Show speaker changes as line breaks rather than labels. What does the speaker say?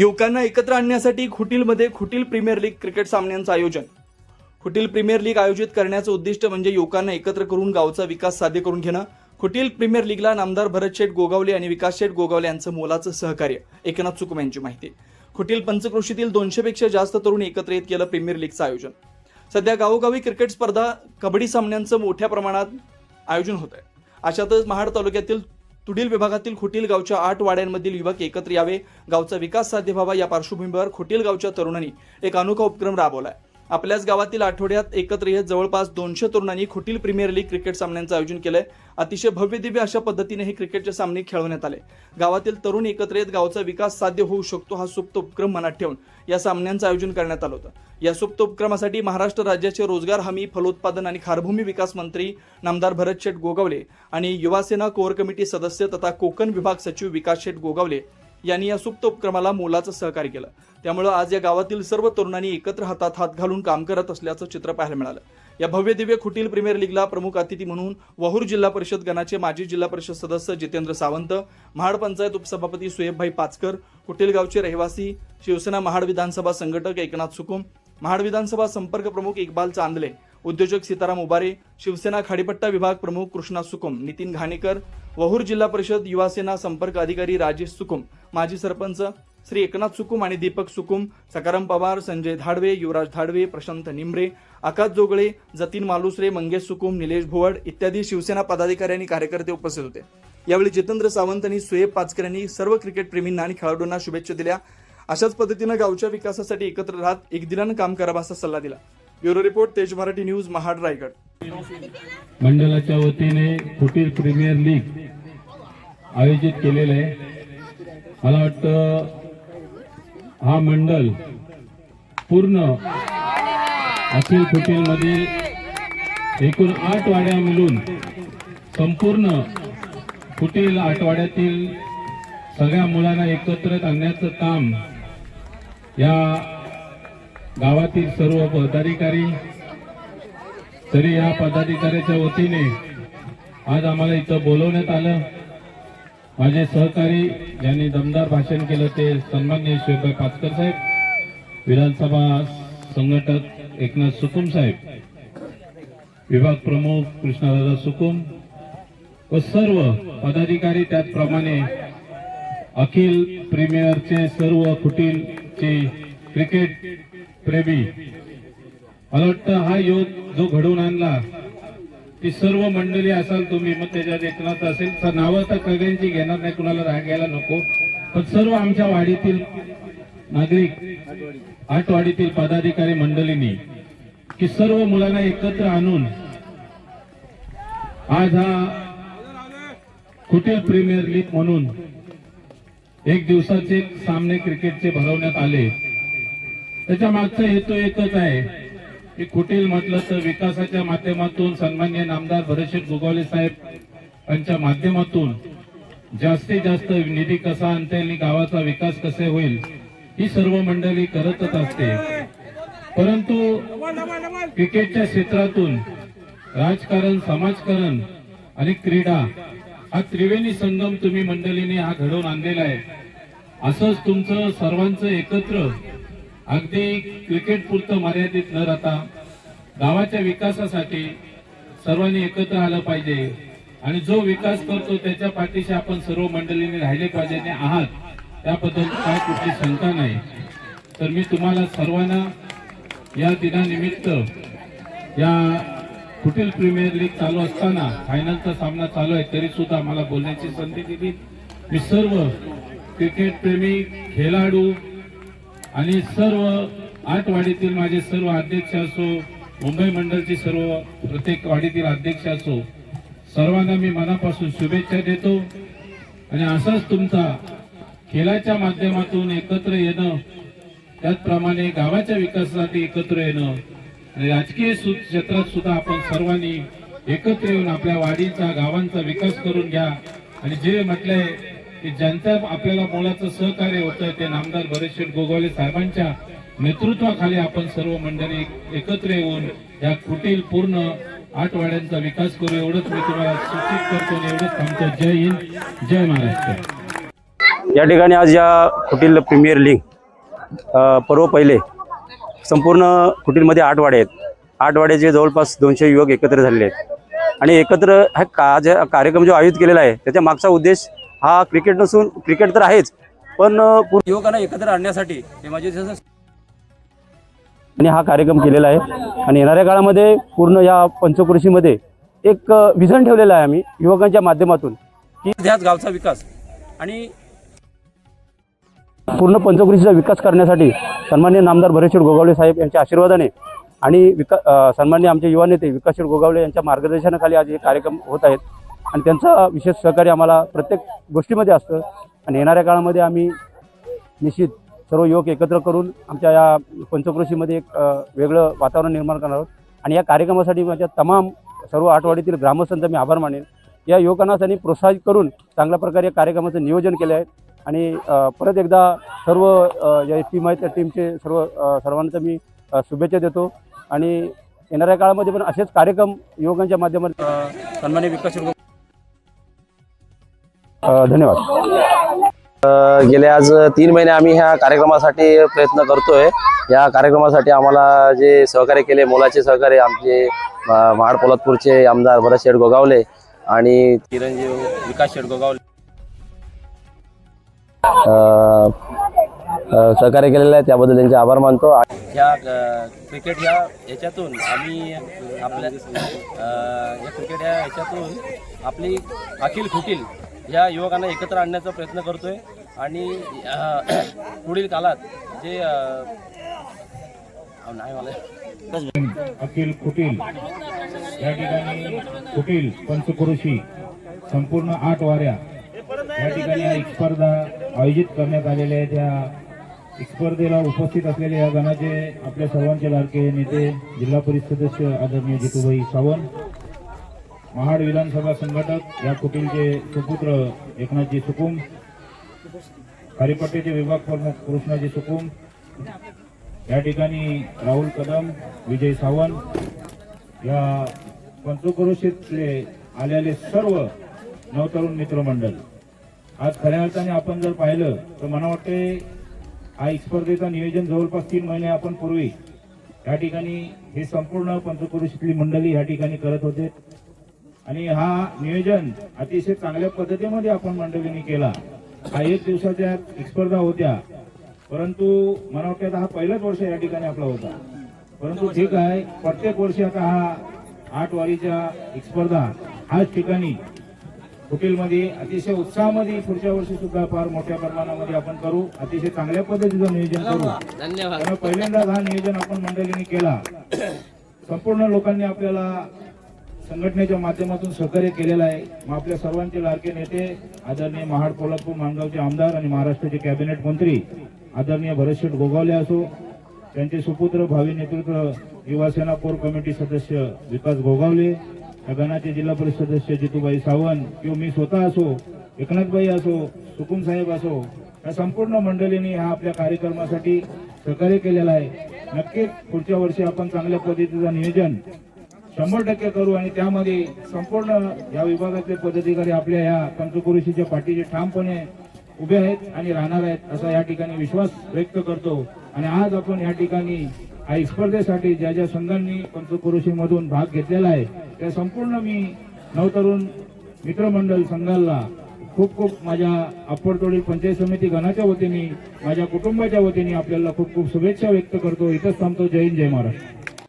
युवकांना एकत्र आणण्यासाठी खुटीलमध्ये खुटील प्रीमियर लीग क्रिकेट सामन्यांचं आयोजन. खुटील प्रीमियर लीग आयोजित करण्याचं उद्दिष्ट म्हणजे युवकांना एकत्र करून गावचा विकास साध्य करून घेणं. खुटील प्रीमियर लीगला नामदार भरत शेठ गोगावले आणि विकास शेठ गोगावले यांचं मोलाचं सहकार्य. एकनाथ चुकम यांची माहिती. खुटील पंचक्रोशीतील दोनशेपेक्षा जास्त तरुण एकत्र येत केलं प्रीमियर लीगचं आयोजन. सध्या गावोगावी क्रिकेट स्पर्धा कबड्डी सामन्यांचं मोठ्या प्रमाणात आयोजन होत आहे अशातच महाड तालुक्यातील तुडील विभागातील खुटील गावच्या आठ वाड्यांमधील युवक एकत्र यावे. गावचा विकास साध्य व्हावा या पार्श्वभूमीवर खुटील गावच्या तरुणांनी एक अनोखा उपक्रम राबवलाय. आपल्याच गावातील आठवड्यात एकत्र येत जवळपास दोनशे तरुणांनी खुटील प्रीमियर लीग क्रिकेट सामन्यांचं आयोजन केलंय. अतिशय भव्य दिव्य अशा पद्धतीने हे क्रिकेटचे सामने खेळवण्यात आले. गावातील तरुण एकत्र येत गावचा विकास साध्य होऊ शकतो हा सुप्त उपक्रम मनात ठेवून या सामन्यांचं आयोजन करण्यात आलं होतं. या सुप्त उपक्रमासाठी महाराष्ट्र राज्याचे रोजगार हमी फलोत्पादन आणि खारभूमी विकास मंत्री नामदार भरत शेठ गोगावले आणि युवासेना कोर कमिटी सदस्य तथा कोकण विभाग सचिव विकास शेठ गोगावले यांनी या सुप्त उपक्रमाला मोलाचं सहकार्य केलं. त्यामुळं आज या गावातील सर्व तरुणांनी एकत्र हातात हात घालून काम करत असल्याचं चित्र पाहायला मिळालं. या भव्य दिव्य खुटील प्रीमियर लीगला प्रमुख अतिथी म्हणून वहूर जिल्हा परिषद गणाचे माजी जिल्हा परिषद सदस्य जितेंद्र सावंत महाड पंचायत उपसभापती सुयेबभाई पाचकर कुटील गावचे रहिवासी शिवसेना महाड विधानसभा संघटक एकनाथ सुकुम महाड विधानसभा संपर्क प्रमुख इक्बाल चांदले उद्योजक सीताराम उबारे शिवसेना खाडीपट्टा विभाग प्रमुख कृष्णा सुकुम नितीन घाणेकर वहूर जिल्हा परिषद युवासेना संपर्क अधिकारी राजेश सुकुम माजी सरपंच श्री एकनाथ सुकुम आणि दीपक सुकुम सकाराम पवार संजय धाडवे युवराज धाडवे प्रशांत निमरे आकाश जोगळे जतीन मालुसरे मंगेश सुकुम निलेश भोवड इत्यादी शिवसेना पदाधिकारी आणि कार्यकर्ते उपस्थित होते. यावेळी जितेंद्र सावंत आणि सुएब पाचकर यांनी सर्व क्रिकेट प्रेमींना आणि खेळाडूंना शुभेच्छा दिल्या. अशाच पद्धतीनं गावच्या विकासासाठी एकत्र राहत एक दिलानं काम करावं असा सल्ला दिला. ब्युरो रिपोर्ट तेज मराठी न्यूज महाड रायगड.
मंडळाच्या वतीने कुटीर प्रीमियर लीग आयोजित केलेलं आहे. मला वाटतं हा मंडळ पूर्ण अखिल कुटील मधील एकूण आठ वाड्या मिळून संपूर्ण कुटील आठवाड्यातील सगळ्या मुलांना एकत्र आणण्याचं काम या गावातील सर्व पदाधिकारी तरी या पदाधिकाऱ्याच्या वतीने आज आम्हाला इथं बोलवण्यात आलं. माझे सहकारी ज्यांनी दमदार भाषण केलं ते सन्मान्य शिवभाई पाचकर साहेब विधानसभा संघटक एकनाथ सुकुम साहेब विभाग प्रमुख कृष्णादादा सुकुम व सर्व पदाधिकारी त्याचप्रमाणे अखिल प्रीमियरचे सर्व कुटीलचे क्रिकेट प्रेमी. मला वाटतं हा योग जो घडवून आणला ती सर्व मंडळी असाल तुम्ही मग त्याच्यात एकनाथ असेल. तर नावं तर सगळ्यांची घेणार नाही कुणाला राग घ्यायला नको. पण सर्व आमच्या वाडीतील नागरिक आठवाडीतील पदाधिकारी मंडळींनी की सर्व मुलांना एकत्र आणून आज हा कुटील प्रीमियर लीग म्हणून एक दिवसाचे सामने क्रिकेटचे भरवण्यात आले. त्याच्या मागचा हेतू एकच आहे. की कुटील म्हटलं तर विकासाच्या माध्यमातून सन्मान्य नामदार भरतशेठ गोगावले साहेब यांच्या माध्यमातून जास्तीत जास्त निधी कसा आणता येईल आणि गावाचा विकास कसे होईल ही सर्व मंडळी करतच असते. परंतु क्रिकेटच्या क्षेत्रातून राजकारण समाजकारण आणि क्रीडा हा त्रिवेणी संगम तुम्ही मंडळीने हा घडवून आणलेला आहे. असंच तुमचं सर्वांचं एकत्र अगदी क्रिकेट पुरतं मर्यादित न राहता गावाच्या विकासासाठी सर्वांनी एकत्र आलं पाहिजे. आणि जो विकास करतो त्याच्या पाठीशी आपण सर्व मंडळींनी राहिले पाहिजे आणि आहात त्याबद्दल काय कुठली शंका नाही. तर मी तुम्हाला सर्वांना या दिनानिमित्त या कुटील प्रीमियर लीग चालू असताना फायनलचा सामना चालू आहे तरी सुद्धा मला बोलण्याची संधी दिली. मी सर्व क्रिकेट प्रेमी खेळाडू आणि सर्व आठवाडीतील माझे सर्व अध्यक्ष असो मुंबई मंडळचे सर्व प्रत्येक वाडीतील अध्यक्ष असो सर्वांना मी मनापासून शुभेच्छा देतो. आणि असाच तुमचा खेळाच्या माध्यमातून एकत्र येणं त्याचप्रमाणे गावाच्या विकासासाठी एकत्र येणं आणि राजकीय क्षेत्रात सुद्धा आपण सर्वांनी एकत्र येऊन आपल्या वाडीचा गावांचा विकास करून घ्या. आणि जे म्हटलंय की ज्यांचं आपल्याला मोलाचं सहकार्य होतं ते नामदार बरेशेठ गोगावले साहेबांच्या नेतृत्वाखाली आपण सर्व मंडळी एकत्र येऊन या कुटील पूर्ण आठवाड्यांचा विकास करू. एवढंच मी तुम्हाला सूचित करतो एवढंच थांबतो जय हिंद जय महाराष्ट्र.
या ठिकाणी आज या कुटील प्रीमियर लीग पर्व पहिले संपूर्ण कुटीलमध्ये आठ वाडे आहेत. आठ वाड्याचे जवळपास दोनशे युवक एकत्र झालेले आहेत. आणि एकत्र हा का जे कार्यक्रम जो आयोजित केलेला आहे त्याच्या मागचा उद्देश हा क्रिकेट नसून क्रिकेट तर आहेच पण युवकांना एकत्र आणण्यासाठी हे माझे आणि हा कार्यक्रम केलेला आहे. आणि येणाऱ्या काळामध्ये पूर्ण या पंचकृषीमध्ये एक विजन ठेवलेलं आहे आम्ही युवकांच्या माध्यमातून की ध्यास गावचा विकास आणि पूर्ण पंचकृषीचा विकास करण्यासाठी सन्मान्य नामदार भरेश्वर गोगावले साहेब यांच्या आशीर्वादाने आणि विका सन्मान्य आमचे युवा नेते विकासशीर गोगावले यांच्या मार्गदर्शनाखाली आज हे कार्यक्रम होत आहेत. आणि त्यांचा विशेष सहकार्य आम्हाला प्रत्येक गोष्टीमध्ये असतं. आणि येणाऱ्या काळामध्ये आम्ही निश्चित सर्व युवक एकत्र करून आमच्या या पंचकृषीमध्ये एक वेगळं वातावरण निर्माण करणार आहोत. आणि या कार्यक्रमासाठी माझ्या तमाम सर्व आठवडीतील ग्रामस्थांचा मी आभार मानेन. या युवकांना त्यांनी प्रोत्साहित करून चांगल्या प्रकारे या कार्यक्रमाचं नियोजन केलं आहे. आणि परत एकदा सर्व ज्या या टीम आहे त्या टीमचे सर्व सर्वांचं मी शुभेच्छा देतो. आणि येणाऱ्या काळामध्ये पण असेच कार्यक्रम युवकांच्या माध्यमातून सन्मान्य विकास धन्यवाद.
गेले आज तीन महिने आम्ही ह्या कार्यक्रमासाठी प्रयत्न करतोय. या कार्यक्रमासाठी आम्हाला जे सहकार्य केले मोलाचे सहकार्य आमचे महाड पोलादपूरचे आमदार भरत शेठ गोगावले आणि चिरंजीव विकास शेठ गोगावले. सहकार्य केलेलं आहे त्याबद्दल त्यांचे आभार मानतो.
ह्या क्रिकेट ह्या ह्याच्यातून आम्ही आपल्या या क्रिकेट ह्या ह्याच्यातून आपली अखिल खुटील ह्या युवकांना एकत्र आणण्याचा प्रयत्न करतोय. आणि पुढील काळात जे नाही मला.
अखिल कुटील. या ठिकाणी कुटील पंचक्रोशी संपूर्ण आठ वाऱ्या या ठिकाणी स्पर्धा आयोजित करण्यात आलेल्या आहेत. त्या स्पर्धेला उपस्थित असलेले या गणाचे आपल्या सर्वांचे लाडके नेते जिल्हा परिषद सदस्य आदरणीय जितूभाई सावंत महाड विधानसभा संघटक या कुटीलचे सुपुत्र एकनाथजी सुकुम खारीपट्टीचे विभाग प्रमुख कृष्णाजी सुकुम या ठिकाणी राहुल कदम विजय सावंत या पंचक्रोशीतले आलेले सर्व नवतरुण मित्रमंडळ. आज खऱ्या अर्थाने आपण जर पाहिलं तर मला वाटते हा स्पर्धेचं नियोजन जवळपास तीन महिने आपण पूर्वी या ठिकाणी हे संपूर्ण पंचक्रोशीतली मंडळी या ठिकाणी करत होते. आणि हा नियोजन अतिशय चांगल्या पद्धतीमध्ये आपण मंडळींनी केला. हा एक दिवसाच्या स्पर्धा होत्या. परंतु मला वाटतं हा पहिलाच वर्ष या ठिकाणी आपला होता. परंतु ठीक आहे प्रत्येक वर्षी आता हा आठ वारीच्या स्पर्धा हाच ठिकाणी हॉटेलमध्ये अतिशय उत्साहामध्ये पुढच्या वर्षी सुद्धा फार मोठ्या प्रमाणामध्ये आपण करू अतिशय चांगल्या पद्धतीचं नियोजन करू.
धन्यवाद
पहिल्यांदाच हा नियोजन आपण मंडळींनी केला. संपूर्ण लोकांनी आपल्याला संघटनेच्या माध्यमातून सहकार्य केलेलं आहे. मग आपल्या सर्वांचे लाडके नेते आदरणीय महाड पोलादपूर माणगावचे आमदार आणि महाराष्ट्राचे कॅबिनेट मंत्री आदरणीय भरतशेठ गोगावले असो त्यांचे सुपुत्र भावी नेतृत्व युवासेना कोर कमिटी सदस्य विकास गोगावले या गणाचे जिल्हा परिषद सदस्य जितूबाई सावंत किंवा मी स्वतः असो एकनाथबाई असो सुकुम साहेब असो या संपूर्ण मंडळींनी हा आपल्या कार्यक्रमासाठी सहकार्य केलेलं आहे. नक्कीच पुढच्या वर्षी आपण चांगल्या पद्धतीचं नियोजन शंभर टक्के करू आणि त्यामध्ये संपूर्ण या विभागातले पदाधिकारी आपल्या या पंचक्रोशीच्या पाठीचे ठामपणे उभे आहेत आणि राहणार आहेत असा या ठिकाणी विश्वास व्यक्त करतो. आणि आज आपण या ठिकाणी या स्पर्धेसाठी ज्या ज्या संघांनी पंचक्रोशीमधून भाग घेतलेला आहे त्या संपूर्ण मी नवतरुण मित्रमंडळ संघाला खूप खूप माझ्या अप्परतोडी पंचायत समिती गणाच्या वतीने माझ्या कुटुंबाच्या वतीने आपल्याला खूप खूप शुभेच्छा व्यक्त करतो. इथंच थांबतो. जय हिंद जय महाराष्ट्र.